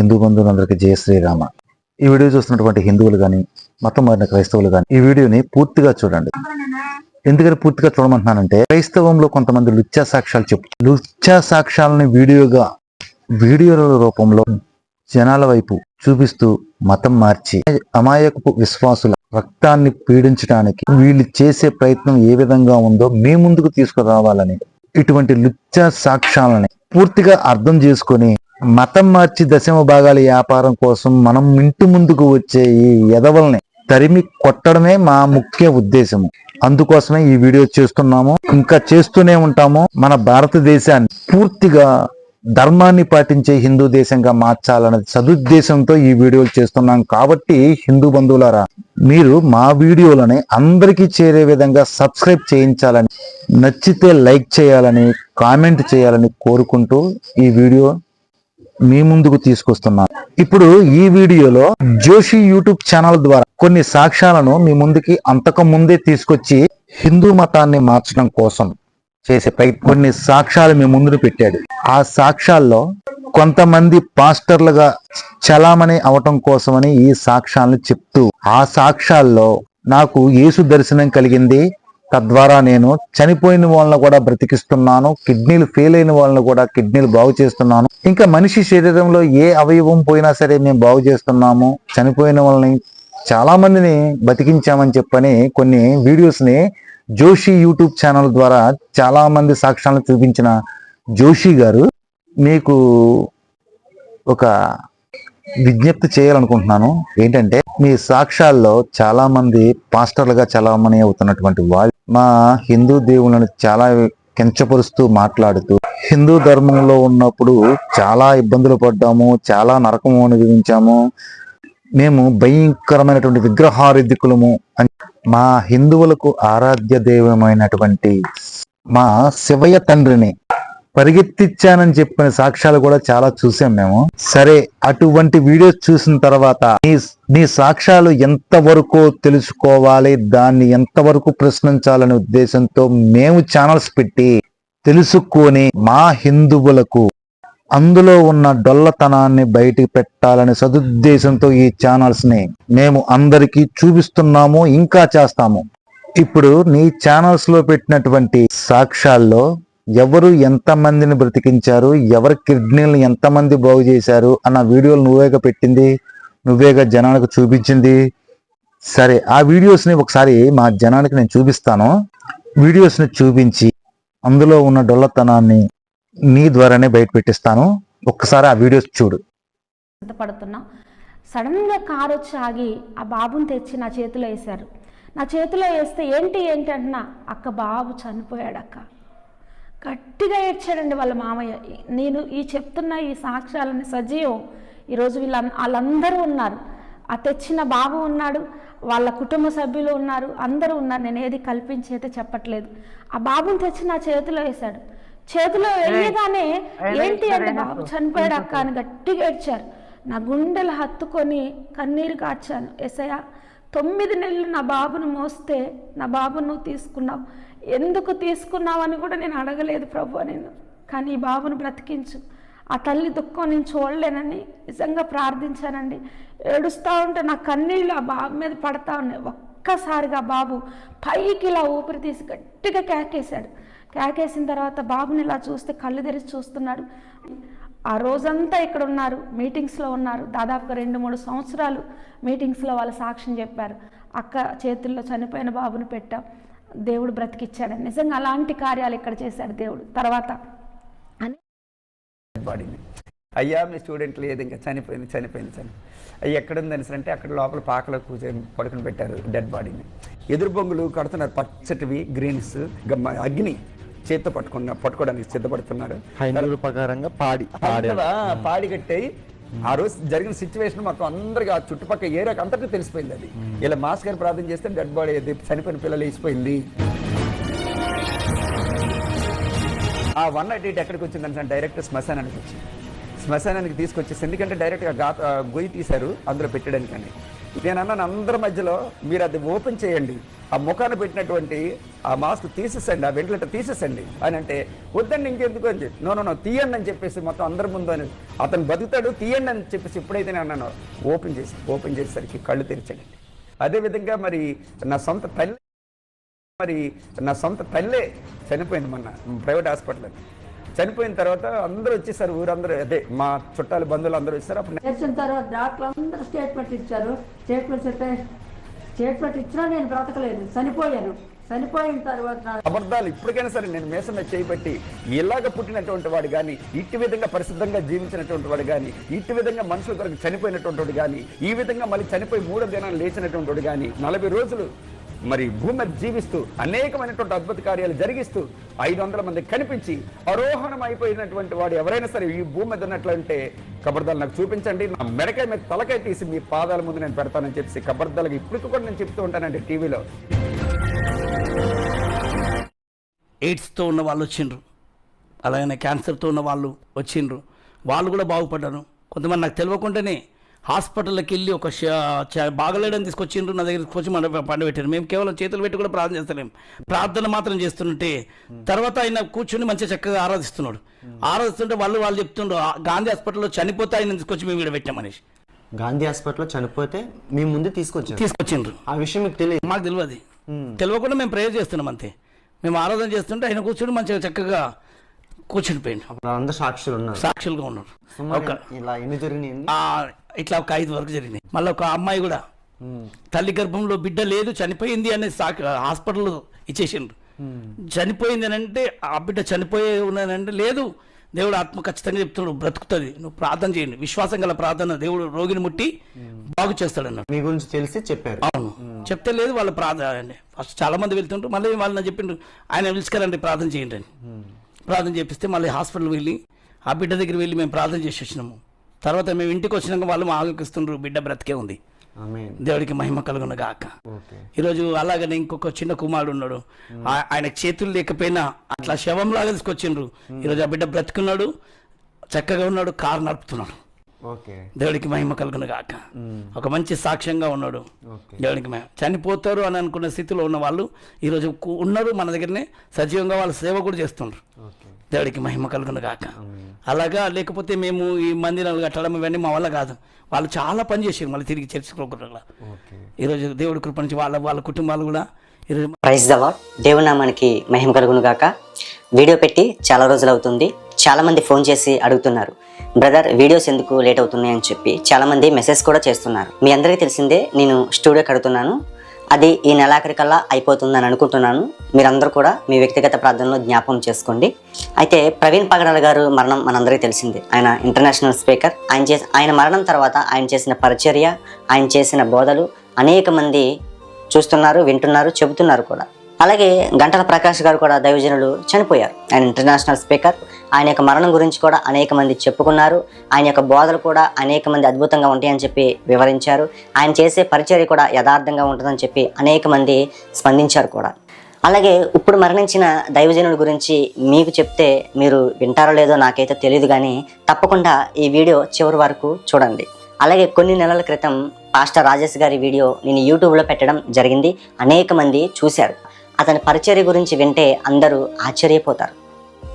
హిందూ బంధువులందరికీ జయ శ్రీరామ. ఈ వీడియో చూస్తున్నటువంటి హిందువులు కానీ మతం మారిన క్రైస్తవులు కానీ ఈ వీడియోని పూర్తిగా చూడండి. ఎందుకని పూర్తిగా చూడమంటున్నానంటే క్రైస్తవంలో కొంతమంది లుచ్చా సాక్ష్యాలు చెప్పు లుచ్చా సాక్ష్యాలని వీడియోగా వీడియోల రూపంలో జనాల వైపు చూపిస్తూ మతం మార్చి అమాయకపు విశ్వాసుల రక్తాన్ని పీడించడానికి వీళ్ళు చేసే ప్రయత్నం ఏ విధంగా ఉందో మీ ముందుకు తీసుకురావాలని ఇటువంటి లుచ్చా సాక్ష్యాలని పూర్తిగా అర్థం చేసుకొని మతం మార్చి దశమ భాగాల వ్యాపారం కోసం మనం ఇంటి ముందుకు వచ్చే ఈ ఎదవల్ని తరిమి కొట్టడమే మా ముఖ్య ఉద్దేశము. అందుకోసమే ఈ వీడియో చేస్తున్నాము. ఇంకా చేస్తూనే ఉంటాము. మన భారతదేశాన్ని పూర్తిగా ధర్మాన్ని పాటించే హిందూ దేశంగా మార్చాలనే సదుద్దేశంతో ఈ వీడియోలు చేస్తున్నాం. కాబట్టి హిందూ బంధువులారా మీరు మా వీడియోలని అందరికీ చేరే విధంగా సబ్స్క్రైబ్ చేయించాలని నచ్చితే లైక్ చేయాలని కామెంట్ చేయాలని కోరుకుంటూ ఈ వీడియో మీ ముందుకు తీసుకొస్తున్నాను ఇప్పుడు ఈ వీడియోలో జోషి యూట్యూబ్ ఛానల్ ద్వారా కొన్ని సాక్ష్యాలను మీ ముందుకి అంతకు ముందే తీసుకొచ్చి హిందూ మతాన్ని మార్చడం కోసం చేసే పై కొన్ని సాక్ష్యాలు మీ ముందు పెట్టాడు. ఆ సాక్ష్యాల్లో కొంతమంది పాస్టర్లుగా చలామణి అవటం కోసమని ఈ సాక్ష్యాలను చెప్తూ ఆ సాక్ష్యాల్లో నాకు యేసు దర్శనం కలిగింది తద్వారా నేను చనిపోయిన వాళ్ళని కూడా బ్రతికిస్తున్నాను కిడ్నీలు ఫెయిల్ అయిన వాళ్ళని కూడా కిడ్నీలు బాగు చేస్తున్నాను. ఇంకా మనిషి శరీరంలో ఏ అవయవం పోయినా సరే మేము బాగు చేస్తున్నాము. చనిపోయిన వాళ్ళని చాలా మందిని బతికించామని చెప్పని కొన్ని వీడియోస్ని జోషి యూట్యూబ్ ఛానల్ ద్వారా చాలా మంది సాక్ష్యాలను చూపించిన జోషి గారు మీకు ఒక విజ్ఞప్తి చేయాలనుకుంటున్నాను ఏంటంటే మీ సాక్ష్యాల్లో చాలా మంది పాస్టర్లుగా చలామణి అవుతున్నటువంటి వాళ్ళు మా హిందూ దేవుళ్ళని చాలా కించపరుస్తూ మాట్లాడుతూ హిందూ ధర్మంలో ఉన్నప్పుడు చాలా ఇబ్బందులు పడ్డాము చాలా నరకము అనుభవించాము మేము భయంకరమైనటువంటి విగ్రహారిధికులము అని మా హిందువులకు ఆరాధ్య దైవమైనటువంటి మా శివయ్య తండ్రిని పరిగెత్తిచ్చానని చెప్పిన సాక్ష్యాలు కూడా చాలా చూసాం మేము. సరే అటువంటి వీడియోస్ చూసిన తర్వాత నీ నీ సాక్ష్యాలు ఎంతవరకు తెలుసుకోవాలి దాన్ని ఎంతవరకు ప్రశ్నించాలనే ఉద్దేశంతో మేము ఛానల్స్ పెట్టి తెలుసుకొని మా హిందువులకు అందులో ఉన్న డొల్లతనాన్ని బయటికి పెట్టాలనే సదుద్దేశంతో ఈ ఛానల్స్ని మేము అందరికీ చూపిస్తున్నాము ఇంకా చేస్తాము. ఇప్పుడు నీ ఛానల్స్లో పెట్టినటువంటి సాక్ష్యాల్లో ఎవరు ఎంత మందిని బ్రతికించారు? ఎవరి కిడ్నీలను ఎంతమంది బాగు చేశారు? అన్న వీడియోలు నువ్వేగా పెట్టింది? నువ్వేగా జనానికి చూపించింది? సరే ఆ వీడియోస్ని ఒకసారి మా జనానికి నేను చూపిస్తాను. వీడియోస్ని చూపించి అందులో ఉన్న డొల్లతనాన్ని నీ ద్వారానే బయట పెట్టిస్తాను. ఒక్కసారి ఆ వీడియోస్ చూడు. సిద్ధపడుతున్నా సడన్గా కారు వచ్చి ఆగి ఆ బాబుని తెచ్చి నా చేతిలో వేశారు. నా చేతిలో వేస్తే ఏంటి ఏంటి అంటున్నా అక్క బాబు చనిపోయాడు అక్క గట్టిగా ఏడ్చాడండి వాళ్ళ మామయ్య. నేను ఈ చెప్తున్న ఈ సాక్ష్యాలని సజీవం ఈరోజు వీళ్ళ వాళ్ళందరూ ఉన్నారు. ఆ తెచ్చిన బాబు ఉన్నాడు వాళ్ళ కుటుంబ సభ్యులు ఉన్నారు అందరూ ఉన్నారు. నేను ఏది కల్పించి అయితే చెప్పట్లేదు. ఆ బాబుని తెచ్చి నా చేతిలో వేశాడు. చేతిలో వేయగానే ఏంటి అంటే బాబు చనిపోయాడు అక్క అని గట్టిగా ఏడ్చారు. నా గుండెలు హత్తుకొని కన్నీరు కార్చాను. ఎసయ్య తొమ్మిది నెలలు నా బాబును మోస్తే నా బాబును తీసుకున్నావు. ఎందుకు తీసుకున్నావని కూడా నేను అడగలేదు ప్రభు నేను. కానీ ఈ బాబును బ్రతికించు. ఆ తల్లి దుఃఖం నేను చూడలేనని నిజంగా ప్రార్థించానండి. ఏడుస్తూ ఉంటే నా కన్నీళ్ళు ఆ బాబు మీద పడతా ఉన్నాయి. ఒక్కసారిగా బాబు పైకి ఇలా ఊపిరి తీసి గట్టిగా కేకేశాడు. కేకేసిన తర్వాత బాబుని ఇలా చూస్తే కళ్ళు తెరిచి చూస్తున్నాడు. ఆ రోజంతా ఇక్కడ ఉన్నారు మీటింగ్స్లో ఉన్నారు. దాదాపుగా రెండు మూడు సంవత్సరాలు మీటింగ్స్లో వాళ్ళ సాక్ష్యం చెప్పారు. అక్క చేతుల్లో చనిపోయిన బాబుని పెట్టాం. దేవుడు బ్రతికిచ్చాడని నిజంగా అలాంటి కార్యాలు ఇక్కడ చేశాడు దేవుడు. తర్వాత అని బాడీని అయ్యా మీ స్టూడెంట్ లేదు ఇంకా చనిపోయింది చనిపోయింది చని అయ్యి ఎక్కడ ఉందని అంటే అక్కడ లోపల పాకలో కూర్చొని పడుకుని పెట్టారు డెడ్ బాడీని. ఎదురు బొంగులు కడుతున్నారు పచ్చటివి గ్రీన్స్ గమ్మ అగ్ని చేత్తో పట్టుకున్న పట్టుకోవడానికి సిద్ధపడుతున్నారు. ప్రకారంగా పాడి పాడి కట్టాయి ఆ రోజు జరిగిన సిచ్యువేషన్ మొత్తం అందరికి ఆ చుట్టుపక్కల ఏరియాకి అంతటా తెలిసిపోయింది అది. ఇలా మాస్ గారు ప్రార్థన చేస్తే డెడ్ బాడీ అది చనిపోయిన పిల్లలు వేసిపోయింది. ఆ వన్ నాట్ ఎయిట్ ఎక్కడికి వచ్చిందంటే డైరెక్ట్ శ్మశానానికి వచ్చింది. శ్మశానానికి తీసుకొచ్చేసి ఎందుకంటే డైరెక్ట్గా గా గొయ్యి తీశారు అందులో పెట్టడానికని. నేను అన్నాను అందరి మధ్యలో మీరు అది ఓపెన్ చేయండి. ఆ ముఖాన్ని పెట్టినటువంటి ఆ మాస్క్ తీసేసండి ఆ వెంటిలేటర్ తీసేసండి. అని అంటే వద్దండి ఇంకెందుకు? అని చెప్పి నో నో నో తీయండి అని చెప్పేసి మొత్తం అందరి ముందు అని అతను బతుకుతాడు తీయండి అని చెప్పేసి ఎప్పుడైతే నేను అన్నాను ఓపెన్ చేసి ఓపెన్ చేసేసరికి కళ్ళు తెరిచాడండి. అదేవిధంగా మరి నా సొంత తల్లి మరి నా సొంత తల్లే చనిపోయింది మొన్న ప్రైవేట్ హాస్పిటల్ చనిపోయిన తర్వాత అందరూ వచ్చేసారు ఊరందరూ. అదే మా చుట్టాలు బంధువులు అందరూ వచ్చారు అప్పుడు తెరిచిన తర్వాత డాక్టర్ అందరూ స్టేట్మెంట్ ఇచ్చారు. స్టేట్మెంట్ చెప్తే స్టేట్మెంట్ ఇచ్చినా నేను బ్రతకలేదు చనిపోయాను. చనిపోయిన తర్వాత అబద్ధాలు ఇప్పటికైనా సరే నేను మేసం మీద చేయిబట్టి ఇలాగ పుట్టినటువంటి వాడు కానీ ఇట్టి విధంగా పరిశుద్ధంగా జీవించినటువంటి వాడు కానీ ఇట్టి విధంగా మనుషుల కొరకు చనిపోయినటువంటి వాడు కానీ ఈ విధంగా మళ్ళీ చనిపోయి మూడో దినాలు లేచినటువంటి వాడు కానీ నలభై రోజులు మరి భూమి మీద జీవిస్తూ అనేకమైనటువంటి అద్భుత కార్యాలు జరిగిస్తూ ఐదు వందల మంది కనిపించి అరోహణం అయిపోయినటువంటి వాడు ఎవరైనా సరే ఈ భూమి మీద ఉన్నట్లంటే కబర్దాలు నాకు చూపించండి. నా మెడకాయ మీద తలకాయ తీసి మీ పాదాల ముందు నేను పెడతానని చెప్పి కబర్దాలకు ఇప్పటికి కూడా నేను చెప్తూ ఉంటానండి టీవీలో. ఎయిడ్స్తో ఉన్న వాళ్ళు వచ్చిండ్రు. అలాగనే క్యాన్సర్తో ఉన్న వాళ్ళు వచ్చిండ్రు. వాళ్ళు కూడా బాగుపడ్డారు. కొంతమంది నాకు తెలియకుండానే హాస్పిటల్కి వెళ్ళి ఒక బాగలేడని తీసుకొచ్చిండ్రు నా దగ్గర తీసుకొచ్చి మన పండబెట్టారు మేము కేవలం చేతులు పెట్టి కూడా ప్రార్థన చేస్తలేం. ప్రార్థన మాత్రం చేస్తుంటే తర్వాత ఆయన కూర్చొని మంచిగా చక్కగా ఆరాధిస్తున్నాడు. ఆరాధిస్తుంటే వాళ్ళు వాళ్ళు చెప్తుండ్రు "ఆ గాంధీ హాస్పిటల్లో చనిపోతే ఆయన తీసుకొచ్చి మేము ఇక్కడ పెట్టామనేసి గాంధీ హాస్పిటల్లో చనిపోతే మీ ముందు తీసుకొచ్చారు? తీసుకొచ్చిండ్రు. ఆ విషయం మీకు తెలియదు? మాకు తెలియదు తెలియకుండా మేము ప్రేయర్ చేస్తున్నాం అంతే. మేము ఆరాధన చేస్తుంటే ఆయన కూర్చొని మంచిగా చక్కగా కూర్చుని పోయిండు అప్పుడు అందరు సాక్షులు ఉన్నారు. సాక్షులుగా ఉన్నారు. సుమారు ఒక ఇలా ఎన్ని జరిగినాయి ఆ, ఇట్లా ఒక ఐదు వరకు జరిగినాయి. మళ్ళీ ఒక అమ్మాయి కూడా తల్లి గర్భంలో బిడ్డ లేదు చనిపోయింది అనే హాస్పిటల్ ఇచ్చేసిండ్రు. చనిపోయింది అని అంటే ఆ బిడ్డ చనిపోయి ఉన్నదంటే లేదు దేవుడు ఆత్మ ఖచ్చితంగా చెప్తున్నాడు బ్రతుకుతుంది. నువ్వు ప్రార్థన చేయండి. విశ్వాసం గల ప్రార్థన దేవుడు రోగిని ముట్టి బాగు చేస్తాడు అన్నాడు మీ గురించి తెలిసి చెప్పారు. అవును. చెప్తే లేదు వాళ్ళ ప్రార్థన ఫస్ట్ చాలా మంది వెళ్తుంటారు మళ్ళీ వాళ్ళని చెప్పిండ్రు ఆయన పిలుచుకెళ్ళండి ప్రార్థన చేయండి అని. ప్రార్థన చేపిస్తే మళ్ళీ హాస్పిటల్ వెళ్ళి ఆ బిడ్డ దగ్గర వెళ్ళి మేము ప్రార్థన చేసి వచ్చినాము. తర్వాత మేము ఇంటికి వచ్చినాక వాళ్ళు మా ఆలోకిస్తుండ్రు బిడ్డ బ్రతికే ఉంది. దేవుడికి మహిమ కలుగున గాక. ఈరోజు అలాగనే ఇంకొక చిన్న కుమారుడు ఉన్నాడు. ఆయన చేతులు లేకపోయినా అట్లా శవంలాగా తీసుకొచ్చిండ్రు. ఈరోజు ఆ బిడ్డ బ్రతుకున్నాడు చక్కగా ఉన్నాడు కారు నడుపుతున్నాడు. దేవుడికి మహిమ కలుగును గాక. ఒక మంచి సాక్ష్యంగా ఉన్నాడు ఓకే. దేవుడికి మహిమ. చనిపోతారు అని అనుకున్న స్థితిలో ఉన్న వాళ్ళు ఈరోజు ఉన్నారు మన దగ్గరనే సజీవంగా వాళ్ళ సేవ కూడా చేస్తున్నారు ఓకే. దేవుడికి మహిమ కలుగును గాక. అలాగా లేకపోతే మేము ఈ మందిరాలు కట్టడం ఇవన్నీ మా వల్ల కాదు. వాళ్ళు చాలా పని చేసారు మళ్ళీ తిరిగి చర్చకోకుండా ఓకే. ఈరోజు దేవుడి కృప నుంచి వాళ్ళ వాళ్ళ కుటుంబాలు కూడా ఈరోజు ప్రైజ్ ద లాడ్ దేవుని నామానికి మహిమ కలుగును గాక. వీడియో పెట్టి చాలా రోజులు అవుతుంది చాలామంది ఫోన్ చేసి అడుగుతున్నారు బ్రదర్ వీడియోస్ ఎందుకు లేట్ అవుతున్నాయి? అని చెప్పి చాలామంది మెసేజ్ కూడా చేస్తున్నారు. మీ అందరికీ తెలిసిందే నేను స్టూడియో కడుతున్నాను. అది ఈ నెలాఖరికల్లా అయిపోతుందని అనుకుంటున్నాను. మీరందరూ కూడా మీ వ్యక్తిగత ప్రార్థనలో జ్ఞాపకం చేసుకోండి. అయితే ప్రవీణ్ పగడాల గారు మరణం మనందరికీ తెలిసిందే. ఆయన ఇంటర్నేషనల్ స్పీకర్. ఆయన చేసి ఆయన మరణం తర్వాత ఆయన చేసిన పరిచర్య ఆయన చేసిన బోధలు అనేక మంది చూస్తున్నారు వింటున్నారు చెబుతున్నారు కూడా. అలాగే గంటల ప్రకాష్ గారు కూడా దైవజనులు చనిపోయారు. ఆయన ఇంటర్నేషనల్ స్పీకర్ ఆయన యొక్క మరణం గురించి కూడా అనేక మంది చెప్పుకున్నారు. ఆయన యొక్క బోధలు కూడా అనేక మంది అద్భుతంగా ఉంటాయని చెప్పి వివరించారు. ఆయన చేసే పరిచర్య కూడా యథార్థంగా ఉంటుందని చెప్పి అనేక మంది స్పందించారు కూడా. అలాగే ఇప్పుడు మరణించిన దైవజనుల గురించి మీకు చెప్తే మీరు వింటారో లేదో నాకైతే తెలియదు కానీ తప్పకుండా ఈ వీడియో చివరి వరకు చూడండి. అలాగే కొన్ని నెలల క్రితం పాస్టర్ రాజేష్ గారి వీడియో నేను యూట్యూబ్లో పెట్టడం జరిగింది. అనేక మంది చూశారు. అతని పరిచర్య గురించి వింటే అందరూ ఆశ్చర్యపోతారు.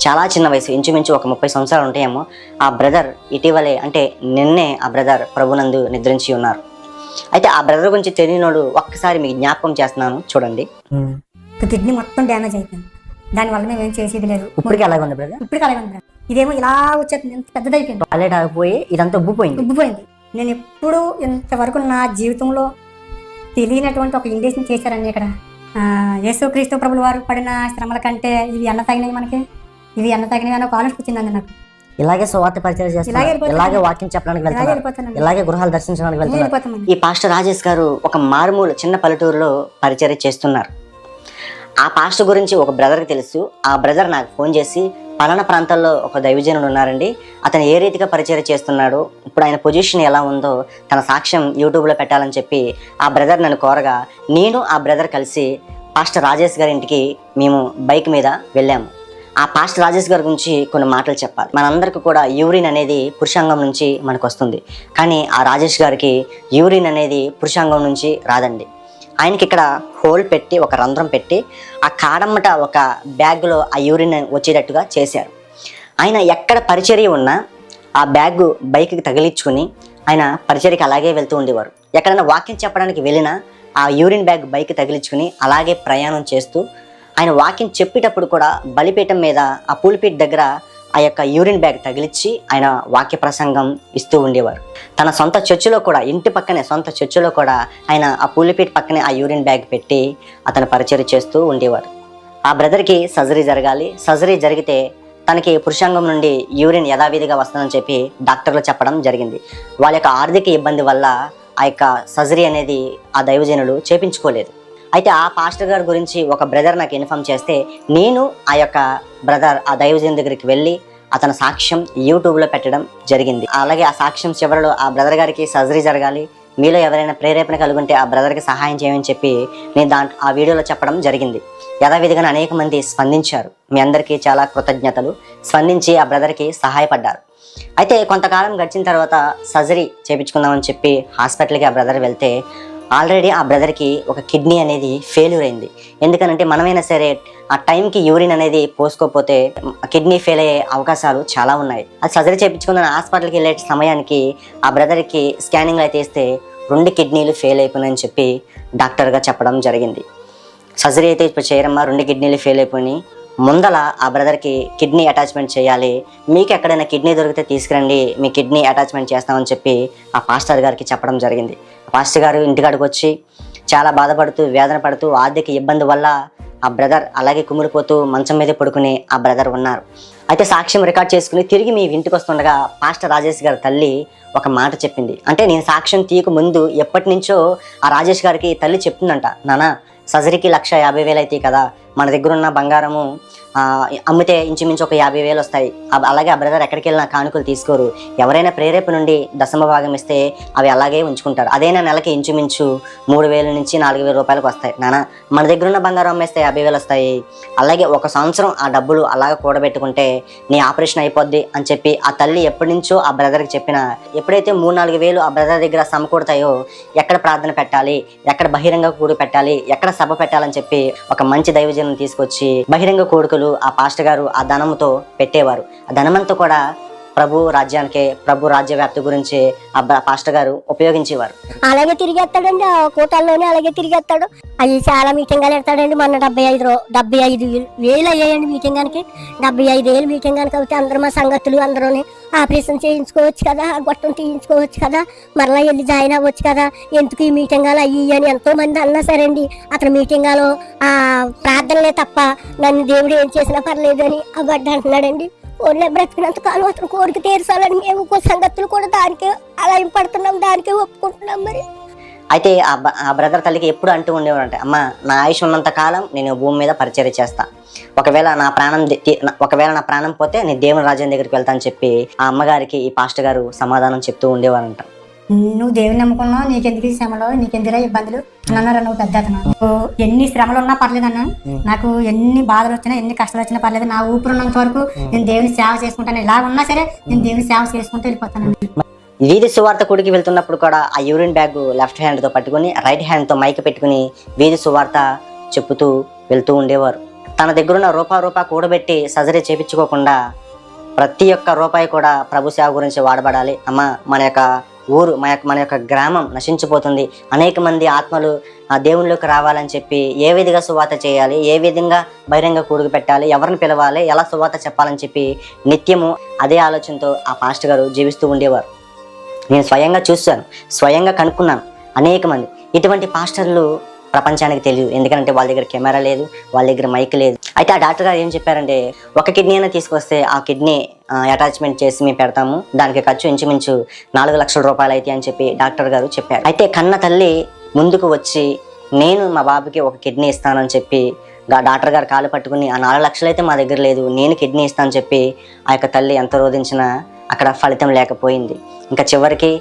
చాలా చిన్న వయసు ఇంచుమించు ఒక ముప్పై సంవత్సరాలు ఉంటాయేమో ఆ బ్రదర్ ఇటీవలే అంటే నిన్నే ఆ బ్రదర్ ప్రభునందు నిద్రించి ఉన్నారు. అయితే ఆ బ్రదర్ గురించి తెలియనోడు ఒక్కసారి మీకు జ్ఞాపకం చేస్తున్నాను చూడండి. కిడ్నీ మొత్తం డ్యామేజ్ అయిపోయింది. దానివల్ల మేము ఏం చేసేది లేదు. ఇప్పటికీ అలాగే ఉంది బ్రదర్? ఇప్పటికి అలాగే ఉంది ఇదేమో ఇలా వచ్చేది ఎంత పెద్దదైపోయింది. టాయిలెట్ ఆగిపోయి ఇదంతా ఉబ్బిపోయింది. ఉబ్బిపోయింది. నేను ఎప్పుడు ఇంతవరకు నా జీవితంలో తెలియనటువంటి ఒక ఇండేషన్ చేశారండి ఇక్కడ. యేసుక్రీస్తు ప్రభుల వారు పడిన శ్రమల కంటే ఇవి ఎన్న తగినవి మనకి? ఇవి ఎన్న తగినవి అని ఒక ఆలోచన వచ్చిందండి నాకు. ఇలాగే సువార్త పరిచయం చేస్తున్నారు. ఇలాగే వాక్యం చెప్పడానికి ఇలాగే వెళ్తున్నారు. వెళ్ళిపోతానండి ఇలాగే గృహాలు దర్శించడానికి వెళ్తున్నారు. ఈ పాస్టర్ రాజేష్ గారు ఒక మారుమూల చిన్న పల్లెటూరులో పరిచర్య చేస్తున్నారు. ఆ పాస్టర్ గురించి ఒక బ్రదర్కి తెలుసు. ఆ బ్రదర్ నాకు ఫోన్ చేసి పలానా ప్రాంతాల్లో ఒక దైవజనుడు ఉన్నారండి. అతను ఏ రీతిగా పరిచయం చేస్తున్నాడు? ఇప్పుడు ఆయన పొజిషన్ ఎలా ఉందో తన సాక్ష్యం యూట్యూబ్లో పెట్టాలని చెప్పి ఆ బ్రదర్ నన్ను కోరగా నేను ఆ బ్రదర్ కలిసి పాస్టర్ రాజేష్ గారి ఇంటికి మేము బైక్ మీద వెళ్ళాము ఆ పాస్టర్ రాజేష్ గారి గురించి కొన్ని మాటలు చెప్పాలి. మనందరికీ కూడా యూరిన్ అనేది పురుషాంగం నుంచి మనకు వస్తుంది కానీ ఆ రాజేష్ గారికి యూరిన్ అనేది పురుషాంగం నుంచి రాదండి. ఆయనకి ఇక్కడ హోల్ పెట్టి ఒక రంధ్రం పెట్టి ఆ కాడమ్మట ఒక బ్యాగ్లో ఆ యూరిన్ వచ్చేటట్టుగా చేశారు. ఆయన ఎక్కడ పరిచర్య ఉన్నా ఆ బ్యాగ్ బైక్కి తగిలించుకుని ఆయన పరిచర్యకి అలాగే వెళ్తూ ఉండేవారు. ఎక్కడైనా వాక్యం చెప్పడానికి వెళ్ళినా ఆ యూరిన్ బ్యాగ్ బైక్ తగిలించుకుని అలాగే ప్రయాణం చేస్తూ ఆయన వాక్యం చెప్పేటప్పుడు కూడా బలిపీఠం మీద ఆ పూల్పీఠ దగ్గర ఆ యొక్క యూరిన్ బ్యాగ్ తగిలిచ్చి ఆయన వాక్య ప్రసంగం ఇస్తూ ఉండేవారు. తన సొంత చర్చిలో కూడా ఇంటి పక్కనే సొంత చర్చిలో కూడా ఆయన ఆ పూలిపీఠ పక్కనే ఆ యూరిన్ బ్యాగ్ పెట్టి అతను పరిచయం చేస్తూ ఉండేవారు. ఆ బ్రదర్కి సర్జరీ జరగాలి. సర్జరీ జరిగితే తనకి పురుషాంగం నుండి యూరిన్ యథావిధిగా వస్తుందని చెప్పి డాక్టర్లు చెప్పడం జరిగింది. వాళ్ళ యొక్క ఆర్థిక ఇబ్బంది వల్ల ఆ యొక్క సర్జరీ అనేది ఆ దైవజనులు చేపించుకోలేదు. అయితే ఆ పాస్టర్ గారి గురించి ఒక బ్రదర్ నాకు ఇన్ఫామ్ చేస్తే నేను ఆ యొక్క బ్రదర్ ఆ దైవజన్ దగ్గరికి వెళ్ళి అతని సాక్ష్యం యూట్యూబ్లో పెట్టడం జరిగింది. అలాగే ఆ సాక్ష్యం చివరిలో ఆ బ్రదర్ గారికి సర్జరీ జరగాలి. మీలో ఎవరైనా ప్రేరేపణ కలుగుంటే ఆ బ్రదర్కి సహాయం చేయమని చెప్పి నేను దాంట్లో ఆ వీడియోలో చెప్పడం జరిగింది. యథావిధిగా అనేక మంది స్పందించారు. మీ అందరికీ చాలా కృతజ్ఞతలు. స్పందించి ఆ బ్రదర్కి సహాయపడ్డారు. అయితే కొంతకాలం గడిచిన తర్వాత సర్జరీ చేయించుకుందామని చెప్పి హాస్పిటల్కి ఆ బ్రదర్ వెళ్తే ఆల్రెడీ ఆ బ్రదర్కి ఒక కిడ్నీ అనేది ఫెయిల్యూర్ అయింది. ఎందుకనంటే మనమైనా సరే ఆ టైంకి యూరిన్ అనేది పోసుకోకపోతే కిడ్నీ ఫెయిల్ అయ్యే అవకాశాలు చాలా ఉన్నాయి. అది సర్జరీ చేయించుకున్న హాస్పిటల్కి వెళ్ళే సమయానికి ఆ బ్రదర్కి స్కానింగ్ అయితే ఇస్తే రెండు కిడ్నీలు ఫెయిల్ అయిపోయినాయని చెప్పి డాక్టర్గా చెప్పడం జరిగింది. సర్జరీ అయితే ఇప్పుడు చేయరమ్మా రెండు కిడ్నీలు ఫెయిల్ అయిపోయినాయి. ముందల ఆ బ్రదర్కి కిడ్నీ అటాచ్మెంట్ చేయాలి. మీకు ఎక్కడైనా కిడ్నీ దొరికితే తీసుకురండి మీ కిడ్నీ అటాచ్మెంట్ చేస్తామని చెప్పి ఆ పాస్టర్ గారికి చెప్పడం జరిగింది. పాస్టర్ గారు ఇంటికాడికి వచ్చి చాలా బాధపడుతూ వేదన పడుతూ ఆర్థిక ఇబ్బంది వల్ల ఆ బ్రదర్ అలాగే కుమిలిపోతూ మంచం మీద పడుకుని ఆ బ్రదర్ ఉన్నారు. అయితే సాక్ష్యం రికార్డ్ చేసుకుని తిరిగి మీ ఇంటికి వస్తుండగా పాస్టర్ రాజేష్ గారి తల్లి ఒక మాట చెప్పింది. అంటే నేను సాక్ష్యం తీయక ముందు ఎప్పటి నుంచో ఆ రాజేష్ గారికి తల్లి చెప్తుందంట నానా సర్జరీకి లక్ష యాభై వేలు అవుతాయి కదా మన దగ్గర ఉన్న బంగారము అమ్మితే ఇంచుమించు ఒక యాభై వేలు వస్తాయి. అలాగే ఆ బ్రదర్ ఎక్కడికి వెళ్ళినా కానుకలు తీసుకోరు. ఎవరైనా ప్రేరేప నుండి దశమ భాగం ఇస్తే అవి అలాగే ఉంచుకుంటారు. అదైనా నెలకి ఇంచుమించు మూడు వేల నుంచి నాలుగు వేల రూపాయలకు వస్తాయి. నాన్న మన దగ్గర ఉన్న బంగారం అమ్మేస్తే యాభై వేలు వస్తాయి. అలాగే ఒక సంవత్సరం ఆ డబ్బులు అలాగే కూడబెట్టుకుంటే నీ ఆపరేషన్ అయిపోద్ది అని చెప్పి ఆ తల్లి ఎప్పటి నుంచో ఆ బ్రదర్కి చెప్పిన ఎప్పుడైతే మూడు నాలుగు వేలు ఆ బ్రదర్ దగ్గర సమకూడతాయో ఎక్కడ ప్రార్థన పెట్టాలి ఎక్కడ బహిరంగ కూడు పెట్టాలి ఎక్కడ సభ పెట్టాలని చెప్పి ఒక మంచి దైవజన తీసుకొచ్చి బహిరంగ కోడుకలు ఆ పాస్టర్ గారు ఆ ధనంతో పెట్టేవారు. ఆ ధనమంతా కూడా ప్రభు రాజ్యానికే ప్రభు రాజ్య వ్యాప్తి గురించి పాస్టర్ గారు ఉపయోగించేవారు. అలాగే తిరిగేస్తాడండి ఆ కూటల్లోనే అలాగే తిరిగేస్తాడు. అవి చాలా మీటింగ్ ఎడతాడండి మొన్న డెబ్బై ఐదు డెబ్బై ఐదు వేలు- వేలు అయ్యాయండి మీటింగానికి. డెబ్బై ఐదు వేలు మీటింగ్ కనుక అవుతే అందరూ మా సంగతులు అందరూనే ఆపరేషన్ చేయించుకోవచ్చు కదా ఆ గొట్టం తీయించుకోవచ్చు కదా మరలా వెళ్ళి జాయిన్ అవ్వచ్చు కదా. ఎందుకు ఈ మీటింగాలు అయ్యి అని ఎంతో మంది అన్నా సరే అండి అతను మీటింగాలో ఆ ప్రార్థనలే తప్ప నన్ను దేవుడు ఏం చేసినా పర్లేదు అని అబడ్డ అంటున్నాడండి. ఓన్లే బ్రతికినంత కాలం అతను కోరిక తీర్చాలని మేము సంగతులు కూడా దానికే అలా పడుతున్నాం దానికే ఒప్పుకుంటున్నాం మరి. అయితే ఆ బ- ఆ బ్రదర్ తల్లికి ఎప్పుడు అంటూ ఉండేవారంటే అమ్మ నా ఆయుష్ ఉన్నంత కాలం నేను భూమి మీద పరిచయం చేస్తా. ఒకవేళ నా ప్రాణం ఒకవేళ నా ప్రాణం పోతే నేను దేవుని రాజ్యం దగ్గరికి వెళ్తాను చెప్పి ఆ అమ్మగారికి ఈ పాస్టర్ గారు సమాధానం చెప్తూ ఉండేవారంట. నువ్వు దేవుని నమ్ముకున్నావు నీకెందుకు శ్రమలు నీకెందుకు ఇబ్బందులు? అని అన్నారు నువ్వు పెద్ద అతను? ఎన్ని శ్రమలు ఉన్నా పర్లేదన్నా నాకు ఎన్ని బాధలు వచ్చినా ఎన్ని కష్టాలు వచ్చినా పర్లేదు. నా ఊపిరి ఉన్నంత వరకు నేను దేవుని సేవ చేసుకుంటాను. ఇలా ఉన్నా సరే నేను దేవుని సేవ చేసుకుంటూ వెళ్ళిపోతాను. వీధి సువార్త కుడికి వెళ్తున్నప్పుడు కూడా ఆ యూరిన్ బ్యాగ్ లెఫ్ట్ హ్యాండ్తో పట్టుకుని రైట్ హ్యాండ్తో మైక్ పెట్టుకుని వీధి సువార్త చెప్పుతూ వెళ్తూ ఉండేవారు. తన దగ్గరున్న రూపా రూపా కూడబెట్టి సర్జరీ చేపించుకోకుండా ప్రతి ఒక్క రూపాయి కూడా ప్రభు సేవ గురించి వాడబడాలి. అమ్మ మన యొక్క ఊరు మన యొక్క మన యొక్క గ్రామం నశించిపోతుంది. అనేక మంది ఆత్మలు ఆ దేవుళ్ళకి రావాలని చెప్పి ఏ విధంగా సువాత చేయాలి? ఏ విధంగా బహిరంగ కూడుకు పెట్టాలి? ఎవరిని పిలవాలి? ఎలా సువాత చెప్పాలని చెప్పి నిత్యము అదే ఆలోచనతో ఆ పాస్టర్ గారు జీవిస్తూ ఉండేవారు. నేను స్వయంగా చూశాను. స్వయంగా కనుక్కున్నాను. అనేక మంది. ఇటువంటి పాస్టర్లు ప్రపంచానికి తెలియదు. ఎందుకంటే వాళ్ళ దగ్గర కెమెరా లేదు వాళ్ళ దగ్గర మైక్ లేదు. అయితే ఆ డాక్టర్ గారు ఏం చెప్పారంటే ఒక కిడ్నీ అయినా తీసుకొస్తే ఆ కిడ్నీ అటాచ్మెంట్ చేసి మేము పెడతాము. దానికి ఖర్చు ఇంచుమించు నాలుగు లక్షల రూపాయలు అయితే అని చెప్పి డాక్టర్ గారు చెప్పారు. అయితే కన్న తల్లి ముందుకు వచ్చి నేను మా బాబుకి ఒక కిడ్నీ ఇస్తానని చెప్పి డాక్టర్ గారు కాలు పట్టుకుని ఆ నాలుగు లక్షలు అయితే మా దగ్గర లేదు నేను కిడ్నీ ఇస్తానని చెప్పి ఆ యొక్క తల్లి ఎంత రోధించినా అక్కడ ఫలితం లేకపోయింది. ఇంకా చివరికి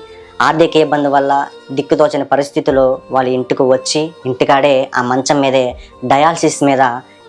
ఆర్థిక ఇబ్బంది వల్ల దిక్కుతోచని పరిస్థితిలో వాళ్ళ ఇంటికి వచ్చి ఇంటికాడే ఆ మంచం మీదే డయాలసిస్ మీద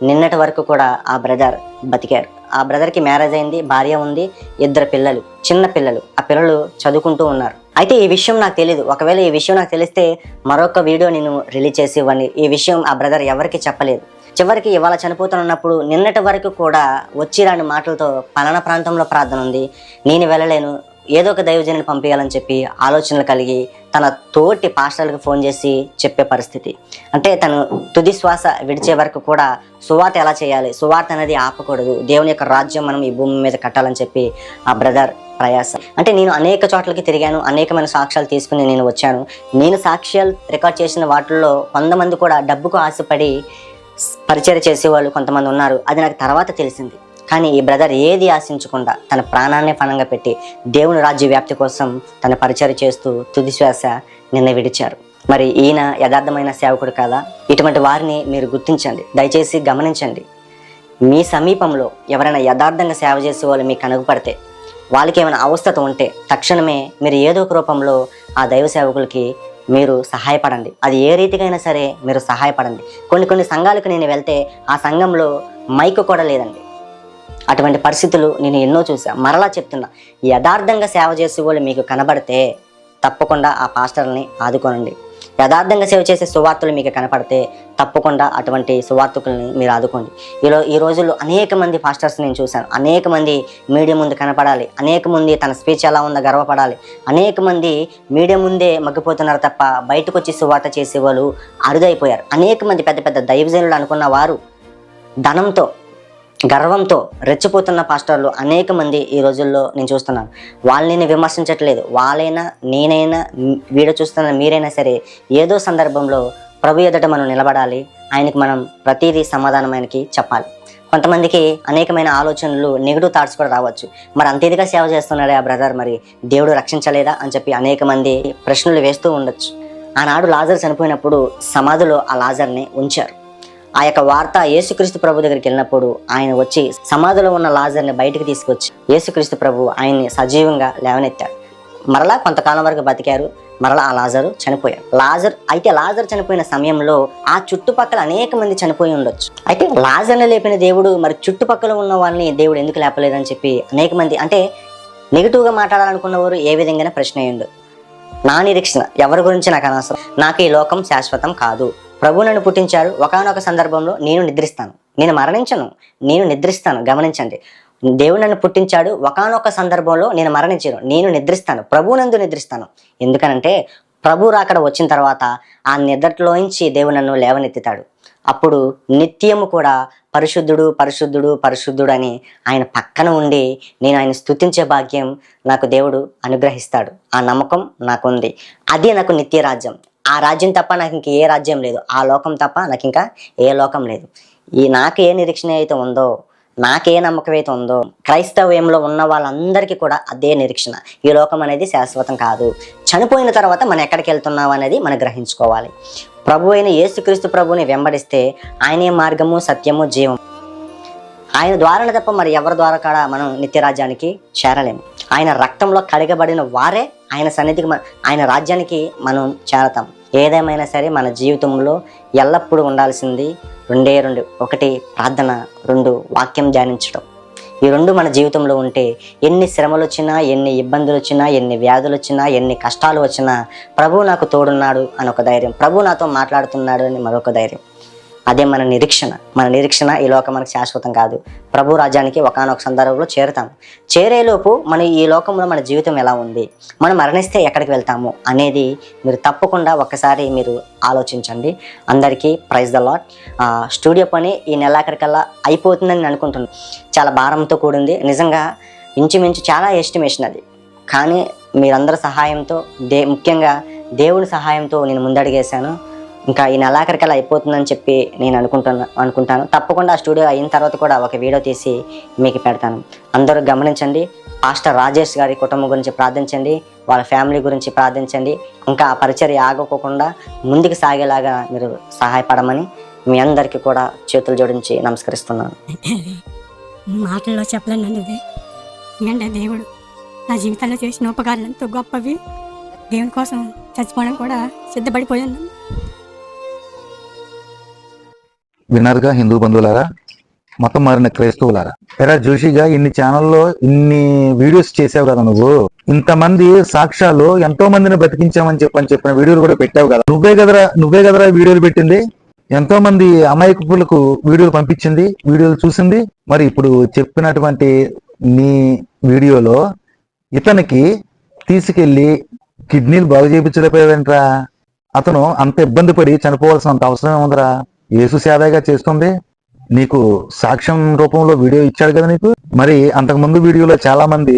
నిన్నటి వరకు కూడా ఆ బ్రదర్ బతికారు. ఆ బ్రదర్కి మ్యారేజ్ అయింది భార్య ఉంది ఇద్దరు పిల్లలు చిన్న పిల్లలు. ఆ పిల్లలు చదువుకుంటూ ఉన్నారు. అయితే ఈ విషయం నాకు తెలియదు ఒకవేళ ఈ విషయం నాకు తెలిస్తే మరొక వీడియో నేను రిలీజ్ చేసి ఇవ్వండి. ఈ విషయం ఆ బ్రదర్ ఎవరికి చెప్పలేదు. చివరికి ఇవాళ చనిపోతున్నప్పుడు నిన్నటి వరకు కూడా వచ్చి రాని మాటలతో పలానా ప్రాంతంలో ప్రార్థన ఉంది. నేను వెళ్ళలేను. ఏదో ఒక దైవజనుని పంపించాలని చెప్పి ఆలోచనలు కలిగి తన తోటి పాస్టర్లకు ఫోన్ చేసి చెప్పే పరిస్థితి. అంటే తను తుది శ్వాస విడిచే వరకు కూడా సువార్త ఎలా చేయాలి? సువార్త అనేది ఆపకూడదు. దేవుని యొక్క రాజ్యం మనం ఈ భూమి మీద కట్టాలని చెప్పి ఆ బ్రదర్ ప్రయాస. అంటే నేను అనేక చోట్లకి తిరిగాను అనేకమైన సాక్ష్యాలు తీసుకుని నేను వచ్చాను. నేను సాక్ష్యాలు రికార్డ్ చేసిన వాటిల్లో కొంతమంది కూడా డబ్బుకు ఆశపడి పరిచయం చేసేవాళ్ళు కొంతమంది ఉన్నారు. అది నాకు తర్వాత తెలిసింది. కానీ ఈ బ్రదర్ ఏది ఆశించకుండా తన ప్రాణాన్ని పణంగా పెట్టి దేవుని రాజ్య వ్యాప్తి కోసం తన పరిచయం చేస్తూ తుది శ్వాస నిన్న విడిచారు. మరి ఈయన యథార్థమైన సేవకుడు కాదా? ఇటువంటి వారిని మీరు గుర్తించండి. దయచేసి గమనించండి. మీ సమీపంలో ఎవరైనా యథార్థంగా సేవ చేసే వాళ్ళు మీకు కనుగపడితే వాళ్ళకి ఏమైనా అవస్థత ఉంటే తక్షణమే మీరు ఏదో ఒక రూపంలో ఆ దైవ సేవకులకి మీరు సహాయపడండి. అది ఏ రీతికైనా సరే మీరు సహాయపడండి. కొన్ని కొన్ని సంఘాలకు నేను వెళ్తే ఆ సంఘంలో మైక్ కూడా లేదండి. అటువంటి పరిస్థితులు నేను ఎన్నో చూసా మరలా చెప్తున్నా యథార్థంగా సేవ చేసే వాళ్ళు మీకు కనబడితే తప్పకుండా ఆ పాస్టర్ని ఆదుకోనండి. యథార్థంగా సేవ చేసే సువార్తలు మీకు కనపడితే తప్పకుండా అటువంటి సువార్తకుల్ని మీరు ఆదుకోండి. ఈరో ఈ రోజుల్లో అనేక మంది పాస్టర్స్ నేను చూశాను. అనేక మంది మీడియా ముందు కనపడాలి. అనేక మంది తన స్పీచ్ ఎలా ఉందో గర్వపడాలి. అనేక మంది మీడియా ముందే మగ్గిపోతున్నారు తప్ప బయటకు వచ్చి సువార్త చేసేవాళ్ళు అరుదైపోయారు. అనేక మంది పెద్ద పెద్ద దైవజనులు అనుకున్న వారు ధనంతో గర్వంతో రెచ్చిపోతున్న పాస్టర్లు అనేక మంది ఈ రోజుల్లో నేను చూస్తున్నాను. వాళ్ళని నేను విమర్శించట్లేదు. వాళ్ళైనా నేనైనా వీడు వీడియో చూస్తున్న మీరైనా సరే ఏదో సందర్భంలో ప్రభు ఎదుట మనం నిలబడాలి. ఆయనకి మనం ప్రతిదీ సమాధానం ఆయనకి చెప్పాలి. కొంతమందికి అనేకమైన ఆలోచనలు నెగిటివ్ థాట్స్ కూడా రావచ్చు. మరి అంత ఇదిగా సేవ చేస్తున్నాడే ఆ బ్రదర్ మరి దేవుడు రక్షించలేదా అని చెప్పి అనేక మంది ప్రశ్నలు వేస్తూ ఉండొచ్చు. ఆనాడు లాజర్ చనిపోయినప్పుడు సమాధిలో ఆ లాజర్ని ఉంచారు. ఆ యొక్క వార్త యేసుక్రీస్తు ప్రభు దగ్గరికి వెళ్ళినప్పుడు ఆయన వచ్చి సమాధిలో ఉన్న లాజర్ని బయటికి తీసుకొచ్చి యేసుక్రీస్తు ప్రభు ఆయన్ని సజీవంగా లేవనెత్తాడు. మరలా కొంతకాలం వరకు బతికారు. మరలా ఆ లాజరు చనిపోయారు లాజర్ అయితే లాజర్ చనిపోయిన సమయంలో ఆ చుట్టుపక్కల అనేక మంది చనిపోయి ఉండొచ్చు. అయితే లాజర్ని లేపిన దేవుడు మరి చుట్టుపక్కల ఉన్న వాళ్ళని దేవుడు ఎందుకు లేపలేదని చెప్పి అనేక మంది అంటే నెగిటివ్గా మాట్లాడాలనుకున్నవారు ఏ విధంగా ప్రశ్న అయ్యిండు. నా నిరీక్షణ ఎవరి గురించి నాకు అనవసరం? నాకు ఈ లోకం శాశ్వతం కాదు. ప్రభు నన్ను పుట్టించాడు ఒకనొక సందర్భంలో నేను నిద్రిస్తాను. నేను మరణించను. నేను నిద్రిస్తాను. గమనించండి. దేవుడు నన్ను పుట్టించాడు. ఒకనొక సందర్భంలో నేను మరణించను. నేను నిద్రిస్తాను. ప్రభు నందు నిద్రిస్తాను. ఎందుకనంటే ప్రభు రాకడ వచ్చిన తర్వాత ఆ నిద్రలోంచి దేవుడు నన్ను లేవనెత్తుతాడు. అప్పుడు నిత్యము కూడా పరిశుద్ధుడు పరిశుద్ధుడు పరిశుద్ధుడు అని ఆయన పక్కన ఉండి నేను ఆయన స్తుతించే భాగ్యం నాకు దేవుడు అనుగ్రహిస్తాడు. ఆ నమ్మకం నాకుంది. అదే నాకు నిత్య రాజ్యం ఆ రాజ్యం తప్ప నాకు ఇంక ఏ రాజ్యం లేదు. ఆ లోకం తప్ప నాకు ఇంకా ఏ లోకం లేదు. ఈ నాకు ఏ నిరీక్షణ అయితే ఉందో నాకే నమ్మకం అయితే ఉందో క్రైస్తవ్యంలో ఉన్న వాళ్ళందరికీ కూడా అదే నిరీక్షణ. ఈ లోకం అనేది శాశ్వతం కాదు. చనిపోయిన తర్వాత మనం ఎక్కడికి వెళ్తున్నాం అనేది మనం గ్రహించుకోవాలి. ప్రభు అయిన యేసుక్రీస్తు ప్రభుని వెంబడిస్తే ఆయనే మార్గము సత్యము జీవం ఆయన ద్వారాలు తప్ప మరి ఎవరి ద్వారా కూడా మనం నిత్యరాజ్యానికి చేరలేము. ఆయన రక్తంలో కడగబడిన వారే ఆయన సన్నిధికి ఆయన రాజ్యానికి మనం చేరతాం. ఏదేమైనా సరే మన జీవితంలో ఎల్లప్పుడూ ఉండాల్సింది రెండే రెండు. ఒకటి ప్రార్థన రెండు వాక్యం ధ్యానించడం ఈ రెండు మన జీవితంలో ఉంటే ఎన్ని శ్రమలు వచ్చినా ఎన్ని ఇబ్బందులు వచ్చినా ఎన్ని వ్యాధులు వచ్చినా ఎన్ని కష్టాలు వచ్చినా ప్రభు నాకు తోడున్నాడు అని ఒక ధైర్యం. ప్రభు నాతో మాట్లాడుతున్నాడు అని మరొక ధైర్యం. అదే మన నిరీక్షణ. మన నిరీక్షణ ఈ లోకం మనకు శాశ్వతం కాదు. ప్రభు రాజ్యానికి ఒకనొక సందర్భంలో చేరుతాం చేరేలోపు మన ఈ లోకంలో మన జీవితం ఎలా ఉంది? మనం మరణిస్తే ఎక్కడికి వెళ్తాము? అనేది మీరు తప్పకుండా ఒక్కసారి మీరు ఆలోచించండి. అందరికీ ప్రైజ్ ద లాట్ స్టూడియో పని ఈ నెలాఖరికల్లా అయిపోతుందని నేను అనుకుంటున్నాను చాలా భారంతో కూడింది. నిజంగా ఇంచుమించు చాలా ఎస్టిమేషన్ అది. కానీ మీరందరి సహాయంతో దే ముఖ్యంగా దేవుని సహాయంతో నేను ముందడిగేశాను. ఇంకా ఈ నెలాఖరికల్లా అయిపోతుందని చెప్పి నేను అనుకుంటున్నా అనుకుంటాను. తప్పకుండా ఆ స్టూడియో అయిన తర్వాత కూడా ఒక వీడియో తీసి మీకు పెడతాను. అందరూ గమనించండి. పాస్టర్ రాజేష్ గారి కుటుంబం గురించి ప్రార్థించండి. వాళ్ళ ఫ్యామిలీ గురించి ప్రార్థించండి. ఇంకా ఆ పరిచర్య ఆగకోకుండా ముందుకు సాగేలాగా మీరు సహాయపడమని మీ అందరికీ కూడా చేతులు జోడించి నమస్కరిస్తున్నాను. మాటల్లో చెప్పలేను దేవుడు నా జీవితంలో చేసిన ఉపకారాలు ఎంతో గొప్పవి. దేవుని కోసం చచ్చిపోవడం కూడా సిద్ధపడిపోయాను. విన్నారుగా హిందూ బంధువులారా? మతం మారిన క్రైస్తవులారా? ఎరా జోషిగా ఇన్ని ఛానల్లో ఇన్ని వీడియోస్ చేసావు కదా నువ్వు? ఇంతమంది సాక్ష్యాలు ఎంతో మందిని బతికించామని చెప్పని చెప్పిన వీడియోలు కూడా పెట్టావు కదా? నువ్వే కదరా నువ్వే కదరా వీడియోలు పెట్టింది? ఎంతో మంది అమాయకులకు వీడియోలు పంపించింది వీడియోలు చూసింది? మరి ఇప్పుడు చెప్పినటువంటి నీ వీడియోలో ఇతనికి తీసుకెళ్ళి కిడ్నీలు బాగు చేయించలేకపోయావేంట్రా? అతను అంత ఇబ్బంది పడి చనిపోవాల్సినంత అవసరం ఉందిరా యేసు సేవగా చేస్తుంది. నీకు సాక్ష్యం రూపంలో వీడియో ఇచ్చాడు కదా నీకు? మరి అంతకు ముందు వీడియోలో చాలా మంది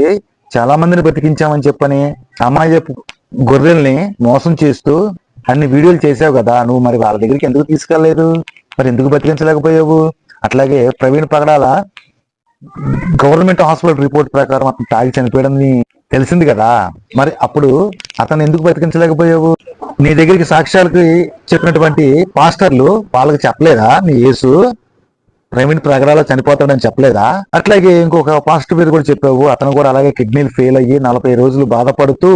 చాలా మందిని బతికించామని చెప్పని అమ్మాయి గొర్రెల్ని మోసం చేస్తూ అన్ని వీడియోలు చేసావు కదా నువ్వు మరి వాళ్ళ దగ్గరికి ఎందుకు తీసుకెళ్ళేదు మరి ఎందుకు బతికించలేకపోయావు? అట్లాగే Praveen Pagadala government hospital report ప్రకారం అతను తాగి చనిపోయడం తెలిసింది కదా. మరి అప్పుడు అతను ఎందుకు బతికించలేకపోయావు? నీ దగ్గరికి సాక్ష్యాలకి చెప్పినటువంటి పాస్టర్లు వాళ్ళకి చెప్పలేదా? నీ యేసు ప్రవీణ్ ప్రగడాలో చనిపోతాడని చెప్పలేదా? అట్లాగే ఇంకొక పాస్టర్ పేరు కూడా చెప్పావు. అతను కూడా అలాగే కిడ్నీలు ఫెయిల్ అయ్యి నలభై రోజులు బాధపడుతూ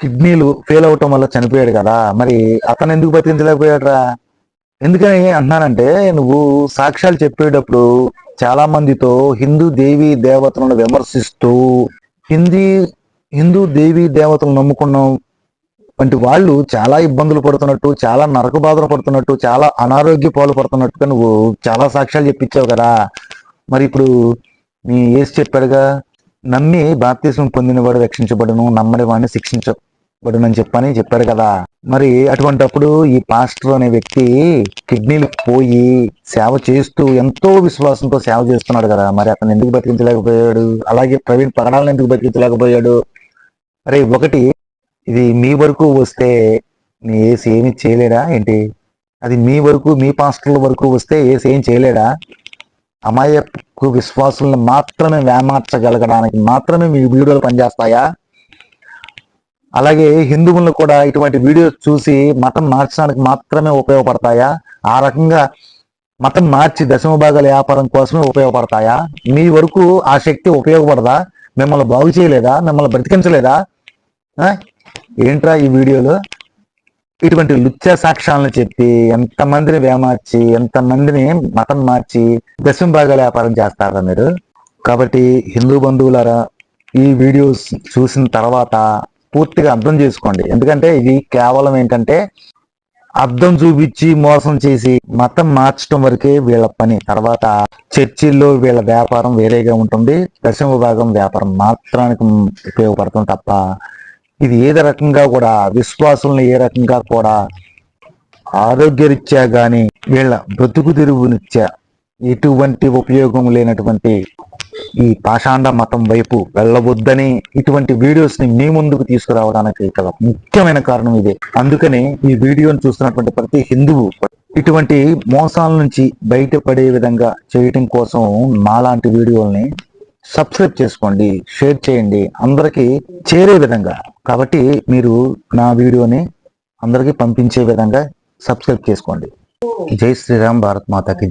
కిడ్నీలు ఫెయిల్ అవటం వల్ల చనిపోయాడు కదా. మరి అతను ఎందుకు బతికించలేకపోయాడురా? ఎందుకని అంటున్నానంటే నువ్వు సాక్ష్యాలు చెప్పేటప్పుడు చాలా మందితో హిందూ దేవి దేవతలను విమర్శిస్తూ హిందీ హిందూ దేవి దేవతలు నమ్ముకున్న వంటి వాళ్ళు చాలా ఇబ్బందులు పడుతున్నట్టు చాలా నరక బాధలు పడుతున్నట్టు చాలా అనారోగ్య పాలు పడుతున్నట్టుగా నువ్వు చాలా సాక్ష్యాలు చెప్పించావు కదా. మరి ఇప్పుడు నీ ఏసి చెప్పాడుగా నమ్మి బాప్తీసం పొందినవాడు రక్షించబడును నమ్మని వాడిని శిక్షించబడునని చెప్పని చెప్పాడు కదా. మరి అటువంటప్పుడు ఈ పాస్టర్ అనే వ్యక్తి కిడ్నీలు పోయి సేవ చేస్తూ ఎంతో విశ్వాసంతో సేవ చేస్తున్నాడు కదా. మరి అతను ఎందుకు బతికించలేకపోయాడు? అలాగే ప్రవీణ్ పగడాలను ఎందుకు బతికించలేకపోయాడు? అరే ఒకటి ఇది మీ వరకు వస్తే మీ ఏసి ఏమి చేయలేడా ఏంటి? అది మీ వరకు మీ పాస్టర్ల వరకు వస్తే ఏసి ఏం చేయలేడా? అమాయకు విశ్వాసులను మాత్రమే వేమార్చగలగడానికి మాత్రమే మీ వీడియోలు పనిచేస్తాయా? అలాగే హిందువులను కూడా ఇటువంటి వీడియోస్ చూసి మతం మార్చడానికి మాత్రమే ఉపయోగపడతాయా? ఆ రకంగా మతం మార్చి దశమ భాగాల వ్యాపారం కోసమే ఉపయోగపడతాయా? మీ వరకు ఆ శక్తి ఉపయోగపడదా? మిమ్మల్ని బాగు చేయలేదా? మిమ్మల్ని బ్రతికించలేదా? ఏంట్రా ఈ వీడియోలో? ఇటువంటి లుచ్చ సాక్ష్యాలను చెప్పి ఎంతమందిని వేమార్చి ఎంతమందిని మతం మార్చి దశమ భాగాల వ్యాపారం చేస్తారా మీరు? కాబట్టి హిందూ బంధువులారా ఈ వీడియోస్ చూసిన తర్వాత పూర్తిగా అర్థం చేసుకోండి. ఎందుకంటే ఇది కేవలం ఏంటంటే అర్థం చూపించి మోసం చేసి మతం మార్చడం వరకే వీళ్ళ పని. తర్వాత చర్చిల్లో వీళ్ళ వ్యాపారం వేరేగా ఉంటుంది. దశమ భాగం వ్యాపారం మాత్రానికి ఉపయోగపడుతుంది తప్ప ఇది ఏది రకంగా కూడా విశ్వాసులను ఏ రకంగా కూడా ఆరోగ్యరీత్యా కానీ వీళ్ళ బ్రతుకు తెరువునిత్యా ఎటువంటి ఉపయోగం లేనటువంటి ఈ పాషాండ మతం వైపు వెళ్ళవద్దని ఇటువంటి వీడియోస్ని మీ ముందుకు తీసుకురావడానికి ఇక్కడ ముఖ్యమైన కారణం ఇదే. అందుకని ఈ వీడియోను చూస్తున్నటువంటి ప్రతి హిందువు ఇటువంటి మోసాల నుంచి బయటపడే విధంగా చేయటం కోసం మాలాంటి వీడియోల్ని సబ్స్క్రైబ్ చేసుకోండి షేర్ చేయండి అందరికీ చేరే విధంగా. కాబట్టి మీరు నా వీడియోని అందరికీ పంపించే విధంగా సబ్స్క్రైబ్ చేసుకోండి. జై శ్రీరామ్ భారత్ మాతాకి